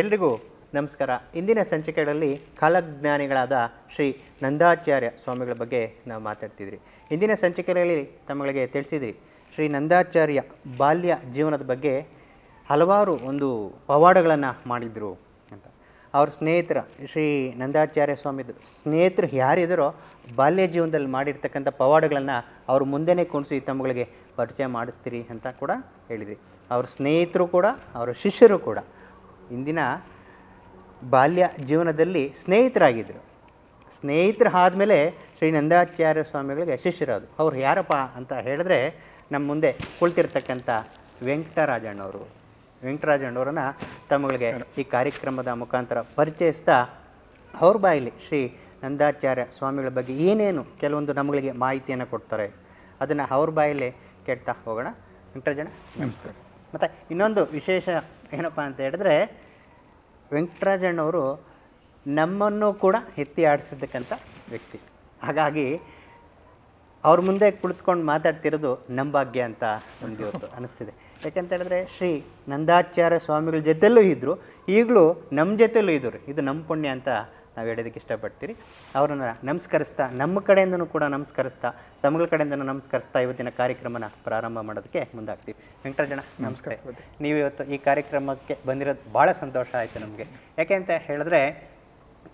ಎಲ್ರಿಗೂ ನಮಸ್ಕಾರ. ಇಂದಿನ ಸಂಚಿಕೆಗಳಲ್ಲಿ ಕಾಲಜ್ಞಾನಿಗಳಾದ ಶ್ರೀ ನಂದಾಚಾರ್ಯ ಸ್ವಾಮಿಗಳ ಬಗ್ಗೆ ನಾವು ಮಾತಾಡ್ತಿದ್ರಿ. ಇಂದಿನ ಸಂಚಿಕೆಗಳಲ್ಲಿ ತಮ್ಮಗಳಿಗೆ ತಿಳಿಸಿದ್ರಿ, ಶ್ರೀ ನಂದಾಚಾರ್ಯ ಬಾಲ್ಯ ಜೀವನದ ಬಗ್ಗೆ ಹಲವಾರು ಒಂದು ಪವಾಡಗಳನ್ನು ಮಾಡಿದರು ಅಂತ. ಅವ್ರ ಸ್ನೇಹಿತರ, ಶ್ರೀ ನಂದಾಚಾರ್ಯ ಸ್ವಾಮಿದು, ಸ್ನೇಹಿತರು ಯಾರಿದರೋ ಬಾಲ್ಯ ಜೀವನದಲ್ಲಿ ಮಾಡಿರ್ತಕ್ಕಂಥ ಪವಾಡಗಳನ್ನು ಅವರು ಮುಂದೆನೇ ಕುಣಿಸಿ ತಮ್ಮಗಳಿಗೆ ಪರಿಚಯ ಮಾಡಿಸ್ತೀರಿ ಅಂತ ಕೂಡ ಹೇಳಿದ್ರಿ. ಅವ್ರ ಸ್ನೇಹಿತರು ಕೂಡ, ಅವರ ಶಿಷ್ಯರು ಕೂಡ. ಇಂದಿನ ಬಾಲ್ಯ ಜೀವನದಲ್ಲಿ ಸ್ನೇಹಿತರಾಗಿದ್ದರು. ಸ್ನೇಹಿತರು ಆದಮೇಲೆ ಶ್ರೀ ನಂದಾಚಾರ್ಯ ಸ್ವಾಮಿಗಳಿಗೆ ಶಿಷ್ಯರಾದರು. ಅವ್ರು ಯಾರಪ್ಪ ಅಂತ ಹೇಳಿದ್ರೆ ನಮ್ಮ ಮುಂದೆ ಕುಳಿತಿರ್ತಕ್ಕಂಥ ವೆಂಕಟರಾಜಣ್ಣವರು. ವೆಂಕಟರಾಜಣ್ಣವ್ರನ್ನ ತಮ್ಮಗಳಿಗೆ ಈ ಕಾರ್ಯಕ್ರಮದ ಮುಖಾಂತರ ಪರಿಚಯಿಸ್ತಾ ಅವ್ರ ಬಾಯಲ್ಲಿ ಶ್ರೀ ನಂದಾಚಾರ್ಯ ಸ್ವಾಮಿಗಳ ಬಗ್ಗೆ ಏನೇನು ಕೆಲವೊಂದು ನಮ್ಮಗಳಿಗೆ ಮಾಹಿತಿಯನ್ನು ಕೊಡ್ತಾರೆ ಅದನ್ನು ಅವ್ರ ಬಾಯಲ್ಲಿ ಕೇಳ್ತಾ ಹೋಗೋಣ. ವೆಂಕಟರಾಜಣ್ಣ. ನಮಸ್ಕಾರ. ಮತ್ತು ಇನ್ನೊಂದು ವಿಶೇಷ ಏನಪ್ಪ ಅಂತ ಹೇಳಿದ್ರೆ ವೆಂಕಟರಾಜಣ್ಣವರು ನಮ್ಮನ್ನು ಕೂಡ ಎತ್ತಿ ಆಡಿಸಿದ್ದಕ್ಕಂಥ ವ್ಯಕ್ತಿ. ಹಾಗಾಗಿ ಅವ್ರ ಮುಂದೆ ಕುಳಿತುಕೊಂಡು ಮಾತಾಡ್ತಿರೋದು ನಮ್ಮ ಭಾಗ್ಯ ಅಂತ ನಮಗೆ ಇವತ್ತು ಅನಿಸ್ತಿದೆ. ಯಾಕಂತ ಹೇಳಿದ್ರೆ ಶ್ರೀ ನಂದಾಚಾರ್ಯ ಸ್ವಾಮಿಗಳ ಜೊತೆಲೂ ಇದ್ದರು ಈಗಲೂ ನಮ್ಮ ಜೊತೆಲೂ ಇದ್ದರು ಇದು ನಮ್ಮ ಪುಣ್ಯ ಅಂತ ನಾವು ಹೇಳೋದಕ್ಕೆ ಇಷ್ಟಪಡ್ತೀರಿ. ಅವರನ್ನು ನಮಸ್ಕರಿಸ್ತಾ ನಮ್ಮ ಕಡೆಯಿಂದನೂ ಕೂಡ ನಮಸ್ಕರಿಸ್ತಾ ತಮ್ಮಗಳ ಕಡೆಯಿಂದನೂ ನಮಸ್ಕರಿಸ್ತಾ ಇವತ್ತಿನ ಕಾರ್ಯಕ್ರಮನ ಪ್ರಾರಂಭ ಮಾಡೋದಕ್ಕೆ ಮುಂದಾಗ್ತೀವಿ. ವೆಂಕಟರಾಜಣ ನಮಸ್ಕಾರ ನೀವು ಇವತ್ತು ಈ ಕಾರ್ಯಕ್ರಮಕ್ಕೆ ಬಂದಿರೋದು ಭಾಳ ಸಂತೋಷ ಆಯಿತು ನಮಗೆ. ಯಾಕೆ ಅಂತ ಹೇಳಿದ್ರೆ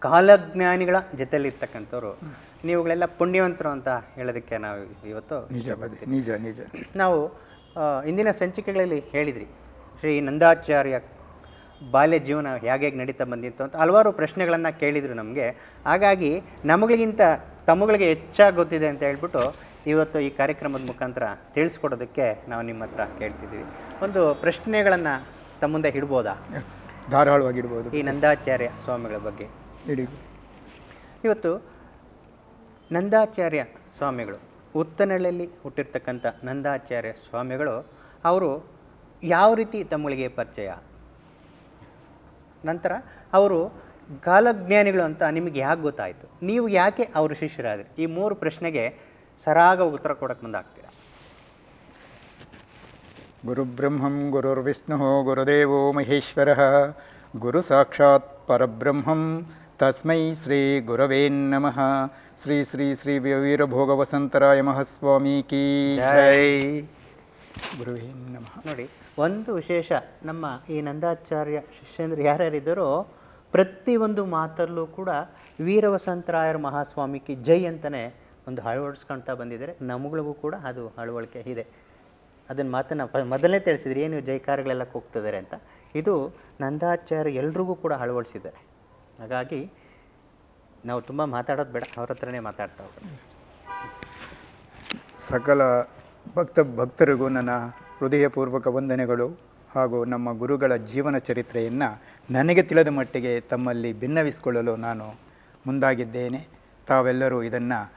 ಕಾಲಜ್ಞಾನಿಗಳ ಜೊತೆಯಲ್ಲಿರ್ತಕ್ಕಂಥವ್ರು ನೀವುಗಳೆಲ್ಲ ಪುಣ್ಯವಂತರು ಅಂತ ಹೇಳೋದಕ್ಕೆ ನಾವು ಇವತ್ತು ನಿಜ ನಿಜ ನಿಜ. ನಾವು ಇಂದಿನ ಸಂಚಿಕೆಗಳಲ್ಲಿ ಹೇಳಿದ್ರಿ. ಶ್ರೀ ನಂದಾಚಾರ್ಯ ಬಾಲ್ಯ ಜೀವನ ಹೇಗೆ ಹೇಗೆ ನಡೀತಾ ಬಂದಿತ್ತು ಅಂತ ಹಲವಾರು ಪ್ರಶ್ನೆಗಳನ್ನು ಕೇಳಿದರು ನಮಗೆ. ಹಾಗಾಗಿ ನಮಗಳಿಗಿಂತ ತಮ್ಮಗಳಿಗೆ ಹೆಚ್ಚಾಗಿ ಗೊತ್ತಿದೆ ಅಂತ ಹೇಳ್ಬಿಟ್ಟು ಇವತ್ತು ಈ ಕಾರ್ಯಕ್ರಮದ ಮುಖಾಂತರ ತಿಳಿಸ್ಕೊಡೋದಕ್ಕೆ ನಾವು ನಿಮ್ಮ ಹತ್ರ ಕೇಳ್ತಿದ್ದೀವಿ. ಒಂದು ಪ್ರಶ್ನೆಗಳನ್ನು ತಮ್ಮ ಮುಂದೆ ಇಡ್ಬೋದಾ? ಧಾರಾಳವಾಗಿಡ್ಬೋದು ಈ ನಂದಾಚಾರ್ಯ ಸ್ವಾಮಿಗಳ ಬಗ್ಗೆ. ಇಡೀ. ಇವತ್ತು ನಂದಾಚಾರ್ಯ ಸ್ವಾಮಿಗಳು ಉತ್ತನಹಳ್ಳಿಯಲ್ಲಿ ಹುಟ್ಟಿರ್ತಕ್ಕಂಥ ನಂದಾಚಾರ್ಯ ಸ್ವಾಮಿಗಳು ಅವರು ಯಾವ ರೀತಿ ತಮ್ಮಗಳಿಗೆ ಪರಿಚಯ? ನಂತರ ಅವರು ಕಾಲಜ್ಞಾನಿಗಳು ಅಂತ ನಿಮಗೆ ಯಾಕೆ ಗೊತ್ತಾಯಿತು? ನೀವು ಯಾಕೆ ಅವರು ಶಿಷ್ಯರಾದ್ರಿ? ಈ ಮೂರು ಪ್ರಶ್ನೆಗೆ ಸರಾಗ ಉತ್ತರ ಕೊಡಕ್ಕೆ ಮುಂದಾಗ್ತೀರ? ಗುರುಬ್ರಹ್ಮಂ ಗುರುರ್ವಿಷ್ಣು ಗುರುದೇವೋ ಮಹೇಶ್ವರ. ಗುರು ಸಾಕ್ಷಾತ್ ಪರಬ್ರಹ್ಮಂ. ತಸ್ಮೈ ಶ್ರೀ ಗುರವೇ ನಮಃ. ಶ್ರೀ ಶ್ರೀ ಶ್ರೀ ವೀರಭೋಗವಸಂತರಾಯ ಮಹಾಸ್ವಾಮಿ ಕೀ ಜೈ. ಗುರುವೇ ನಮಃ. ನೋಡಿ ಒಂದು ವಿಶೇಷ ನಮ್ಮ ಈ ನಂದಾಚಾರ್ಯ ಶಿಷ್ಯಂದ್ರು ಯಾರ್ಯಾರಿದ್ದರೋ ಪ್ರತಿಯೊಂದು ಮಾತಲ್ಲೂ ಕೂಡ ವೀರವಸಂತರಾಯರ ಮಹಾಸ್ವಾಮಿಗೆ ಜೈ ಅಂತಲೇ ಒಂದು ಅಳವಡಿಸ್ಕೊಳ್ತಾ ಬಂದಿದ್ದಾರೆ. ನಮಗಳಿಗೂ ಕೂಡ ಅದು ಅಳವಳಿಕೆ ಇದೆ. ಅದನ್ನು ಮಾತನ್ನು ಮೊದಲನೇ ತಿಳಿಸಿದ್ರಿ, ಏನು ಜೈಕಾರಗಳೆಲ್ಲ ಕೂಗ್ತಿದ್ದಾರೆ ಅಂತ. ಇದು ನಂದಾಚಾರ್ಯ ಎಲ್ರಿಗೂ ಕೂಡ ಅಳವಡಿಸಿದ್ದಾರೆ. ಹಾಗಾಗಿ ನಾವು ತುಂಬ ಮಾತಾಡೋದು ಬೇಡ, ಅವ್ರ ಹತ್ರನೇ ಮಾತಾಡ್ತಾ ಹೋಗೋಣ. ಸಕಲ ಭಕ್ತ, ಭಕ್ತರಿಗೂ ನನ್ನ ಹೃದಯಪೂರ್ವಕ ವಂದನೆಗಳು ಹಾಗೂ ನಮ್ಮ ಗುರುಗಳ ಜೀವನ ಚರಿತ್ರೆಯನ್ನು ನನಗೆ ತಿಳಿದ ಮಟ್ಟಿಗೆ ತಮ್ಮಲ್ಲಿ ಭಿನ್ನವಿಸಿಕೊಳ್ಳಲು ನಾನು ಮುಂದಾಗಿದ್ದೇನೆ. ತಾವೆಲ್ಲರೂ ಇದನ್ನು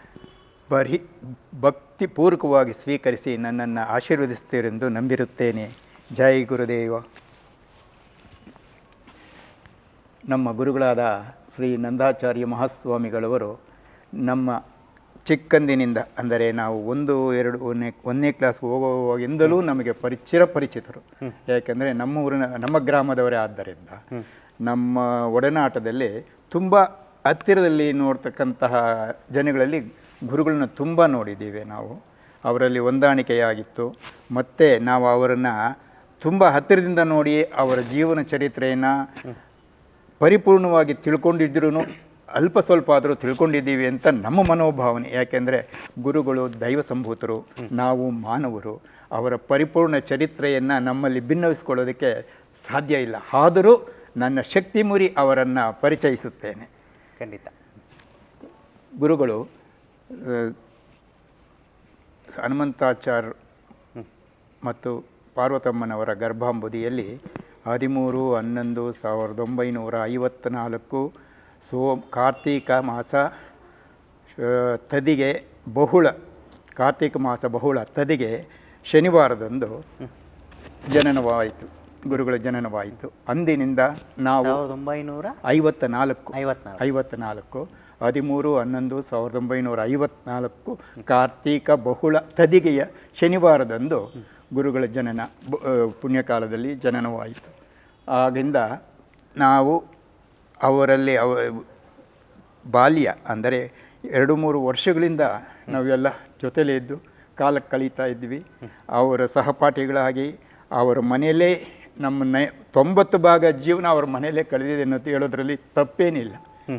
ಬರಿ ಭಕ್ತಿಪೂರ್ವಕವಾಗಿ ಸ್ವೀಕರಿಸಿ ನನ್ನನ್ನು ಆಶೀರ್ವದಿಸ್ತೀರೆಂದು ನಂಬಿರುತ್ತೇನೆ. ಜೈ ಗುರುದೇವ. ನಮ್ಮ ಗುರುಗಳಾದ ಶ್ರೀ ನಂದಾಚಾರ್ಯ ಮಹಾಸ್ವಾಮಿಗಳವರು ನಮ್ಮ ಚಿಕ್ಕಂದಿನಿಂದ ಅಂದರೆ ನಾವು ಒಂದು ಎರಡು ಒಂದನೇ ಒಂದನೇ ಕ್ಲಾಸ್ ಹೋಗುವಾಗಿಂದಲೂ ನಮಗೆ ಪರಿಚಿರ ಪರಿಚಿತರು. ಯಾಕೆಂದರೆ ನಮ್ಮ ಊರಿನ ನಮ್ಮ ಗ್ರಾಮದವರೇ ಆದ್ದರಿಂದ ನಮ್ಮ ಒಡನಾಟದಲ್ಲಿ ತುಂಬ ಹತ್ತಿರದಲ್ಲಿ ನೋಡ್ತಕ್ಕಂತಹ ಜನಗಳಲ್ಲಿ ಗುರುಗಳನ್ನ ತುಂಬ ನೋಡಿದ್ದೀವಿ ನಾವು. ಅವರಲ್ಲಿ ಹೊಂದಾಣಿಕೆಯಾಗಿತ್ತು. ಮತ್ತು ನಾವು ಅವರನ್ನು ತುಂಬ ಹತ್ತಿರದಿಂದ ನೋಡಿ ಅವರ ಜೀವನ ಚರಿತ್ರೆಯನ್ನು ಪರಿಪೂರ್ಣವಾಗಿ ತಿಳ್ಕೊಂಡಿದ್ರೂ ಅಲ್ಪ ಸ್ವಲ್ಪ ಆದರೂ ತಿಳ್ಕೊಂಡಿದ್ದೀವಿ ಅಂತ ನಮ್ಮ ಮನೋಭಾವನೆ. ಯಾಕೆಂದರೆ ಗುರುಗಳು ದೈವ ಸಂಭೂತರು ನಾವು ಮಾನವರು ಅವರ ಪರಿಪೂರ್ಣ ಚರಿತ್ರೆಯನ್ನು ನಮ್ಮಲ್ಲಿ ಭಿನ್ನವಿಸ್ಕೊಳ್ಳೋದಕ್ಕೆ ಸಾಧ್ಯ ಇಲ್ಲ. ಆದರೂ ನನ್ನ ಶಕ್ತಿ ಮುರಿ ಅವರನ್ನು ಪರಿಚಯಿಸುತ್ತೇನೆ. ಖಂಡಿತ. ಗುರುಗಳು ಹನುಮಂತಾಚಾರ್ ಮತ್ತು ಪಾರ್ವತಮ್ಮನವರ ಗರ್ಭಾಂಬುದಿಯಲ್ಲಿ ಹದಿಮೂರು ಹನ್ನೊಂದು ಸಾವಿರದ ಒಂಬೈನೂರ ಐವತ್ತ್ನಾಲ್ಕು ಸೋ ಕಾರ್ತೀಕ ಮಾಸ ತದಿಗೆ ಬಹುಳ ಕಾರ್ತೀಕ ಮಾಸ ಬಹುಳ ತದಿಗೆ ಶನಿವಾರದಂದು ಜನನವಾಯಿತು ಗುರುಗಳ ಜನನವಾಯಿತು. ಅಂದಿನಿಂದ ನಾವು ಒಂಬೈನೂರ ಐವತ್ತ ನಾಲ್ಕು ಐವತ್ನಾಲ್ಕು. ಐವತ್ತ ನಾಲ್ಕು ಹದಿಮೂರು ಹನ್ನೊಂದು ಸಾವಿರದ ಒಂಬೈನೂರ ಐವತ್ನಾಲ್ಕು ಕಾರ್ತೀಕ ಬಹುಳ ತದಿಗೆಯ ಶನಿವಾರದಂದು ಗುರುಗಳ ಜನನ ಪುಣ್ಯಕಾಲದಲ್ಲಿ ಜನನವಾಯಿತು. ಆಗಿಂದ ನಾವು ಅವರಲ್ಲಿ ಅವ ಬಾಲ್ಯ ಅಂದರೆ ಎರಡು ಮೂರು ವರ್ಷಗಳಿಂದ ನಾವೆಲ್ಲ ಜೊತೆಲೇ ಇದ್ದು ಕಾಲ ಕಳೀತಾ ಇದ್ವಿ. ಅವರ ಸಹಪಾಠಿಗಳಾಗಿ ಅವರ ಮನೆಯಲ್ಲೇ ನಮ್ಮ ನ ತೊಂಬತ್ತು ಭಾಗ ಜೀವನ ಅವ್ರ ಮನೆಯಲ್ಲೇ ಕಳೆದಿದೆ ಅನ್ನೋದು ಹೇಳೋದ್ರಲ್ಲಿ ತಪ್ಪೇನಿಲ್ಲ.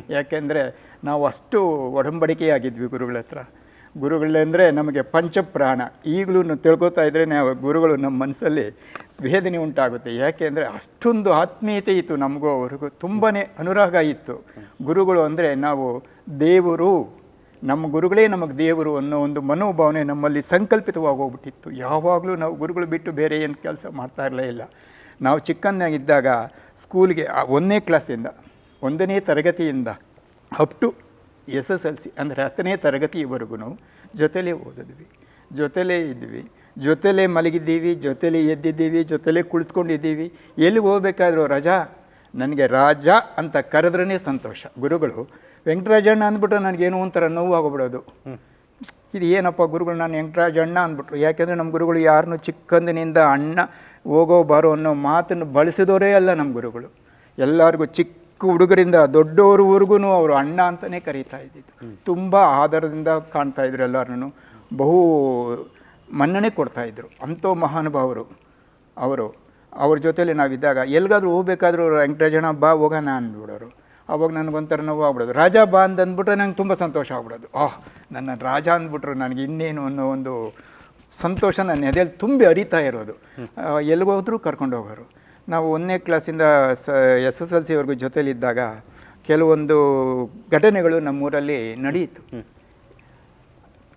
ಯಾಕೆಂದರೆ ನಾವು ಅಷ್ಟು ಒಡಂಬಡಿಕೆಯಾಗಿದ್ವಿ ಗುರುಗಳ ಹತ್ರ. ಗುರುಗಳಂದರೆ ನಮಗೆ ಪಂಚಪ್ರಾಣ. ಈಗಲೂ ತಿಳ್ಕೊತಾ ಇದ್ದರೆ ನಾವು ಗುರುಗಳು ನಮ್ಮ ಮನಸ್ಸಲ್ಲಿ ವೇದನೆ ಉಂಟಾಗುತ್ತೆ. ಯಾಕೆಂದರೆ ಅಷ್ಟೊಂದು ಆತ್ಮೀಯತೆ ಇತ್ತು ನಮಗೂ ಅವ್ರಿಗೂ. ತುಂಬಾ ಅನುರಾಗ ಇತ್ತು. ಗುರುಗಳು ಅಂದರೆ ನಾವು ದೇವರು, ನಮ್ಮ ಗುರುಗಳೇ ನಮಗೆ ದೇವರು ಅನ್ನೋ ಒಂದು ಮನೋಭಾವನೆ ನಮ್ಮಲ್ಲಿ ಸಂಕಲ್ಪಿತವಾಗಿ ಹೋಗ್ಬಿಟ್ಟಿತ್ತು ಯಾವಾಗಲೂ ನಾವು ಗುರುಗಳು ಬಿಟ್ಟು ಬೇರೆ ಏನು ಕೆಲಸ ಮಾಡ್ತಾ ಇರಲೇ ಇಲ್ಲ. ನಾವು ಚಿಕ್ಕಂದಾಗಿದ್ದಾಗ ಸ್ಕೂಲ್ಗೆ ಒಂದನೇ ಕ್ಲಾಸಿಂದ ಒಂದನೇ ತರಗತಿಯಿಂದ up to S S L C ಅಂದರೆ ಹತ್ತನೇ ತರಗತಿಯವರೆಗೂ ನಾವು ಜೊತೆಲೇ ಓದಿದ್ವಿ. ಜೊತೆಲೇ ಇದ್ವಿ. ಜೊತೆಲೇ ಮಲಗಿದ್ದೀವಿ ಜೊತೆಲೇ ಎದ್ದಿದ್ದೀವಿ ಜೊತೆಲೇ ಕುಳಿತುಕೊಂಡಿದ್ದೀವಿ. ಎಲ್ಲಿ ಹೋಗ್ಬೇಕಾದ್ರೂ ರಜಾ? ನನಗೆ ರಾಜ ಅಂತ ಕರೆದ್ರೇ ಸಂತೋಷ. ಗುರುಗಳು ವೆಂಕಟರಾಜಣ್ಣ ಅಂದ್ಬಿಟ್ರೆ ನನಗೇನೋ ಒಂಥರ ನೋವು ಆಗೋಗ್ಬಿಡೋದು. ಇದು ಏನಪ್ಪ ಗುರುಗಳು ನಾನು ವೆಂಕಟರಾಜಣ್ಣ ಅಂದ್ಬಿಟ್ರು. ಯಾಕೆಂದರೆ ನಮ್ಮ ಗುರುಗಳು ಯಾರನ್ನೂ ಚಿಕ್ಕಂದಿನಿಂದ ಅಣ್ಣ ಹೋಗೋ ಬಾರೋ ಅನ್ನೋ ಮಾತನ್ನು ಬಳಸಿದವರೇ ಅಲ್ಲ ನಮ್ಮ ಗುರುಗಳು. ಎಲ್ಲರಿಗೂ ಚಿಕ್ಕ ಹುಡುಗರಿಂದ ದೊಡ್ಡವ್ರವರೆಗೂ ಅವರು ಅಣ್ಣ ಅಂತಲೇ ಕರೀತಾ ಇದ್ದಿದ್ದು. ತುಂಬ ಆಧಾರದಿಂದ ಕಾಣ್ತಾ ಇದ್ರು ಎಲ್ಲರೂ ಬಹು ಮನ್ನಣೆ ಕೊಡ್ತಾ ಕೊಡ್ತಾಯಿದ್ರು ಅಂಥೋ ಮಹಾನುಭಾವರು ಅವರು. ಅವ್ರ ಜೊತೇಲಿ ನಾವಿದ್ದಾಗ ಎಲ್ಲಿಗಾದ್ರೂ ಹೋಗ್ಬೇಕಾದ್ರೂ ವೆಂಕಟರಾಜಣ್ಣ ಬಾ ಹೋಗೋಣ ಅಂದ್ಬಿಡೋರು. ಅವಾಗ ನನಗೊಂಥರ ನೋವು ಆಗ್ಬಿಡೋದು. ರಾಜ ಬಾ ಅಂತ ಅಂದ್ಬಿಟ್ರೆ ನಂಗೆ ತುಂಬ ಸಂತೋಷ ಆಗ್ಬಿಡೋದು. ಆಹ್ ನನ್ನ ರಾಜ ಅಂದ್ಬಿಟ್ರು ನನಗೆ ಇನ್ನೇನು ಅನ್ನೋ ಒಂದು ಸಂತೋಷ ನನ್ನ ಎದೆಯಲ್ಲಿ ತುಂಬಿ ಅರಿತಾ ಇರೋದು. ಎಲ್ಲಿಗೋದ್ರೂ ಕರ್ಕೊಂಡು ಹೋಗೋರು. ನಾವು ಒಂದನೇ ಕ್ಲಾಸಿಂದ ಸ ಎಸ್ ಎಸ್ ಎಲ್ ಸಿವರೆಗೂ ಜೊತೆಯಲ್ಲಿದ್ದಾಗ ಕೆಲವೊಂದು ಘಟನೆಗಳು ನಮ್ಮೂರಲ್ಲಿ ನಡೆಯಿತು.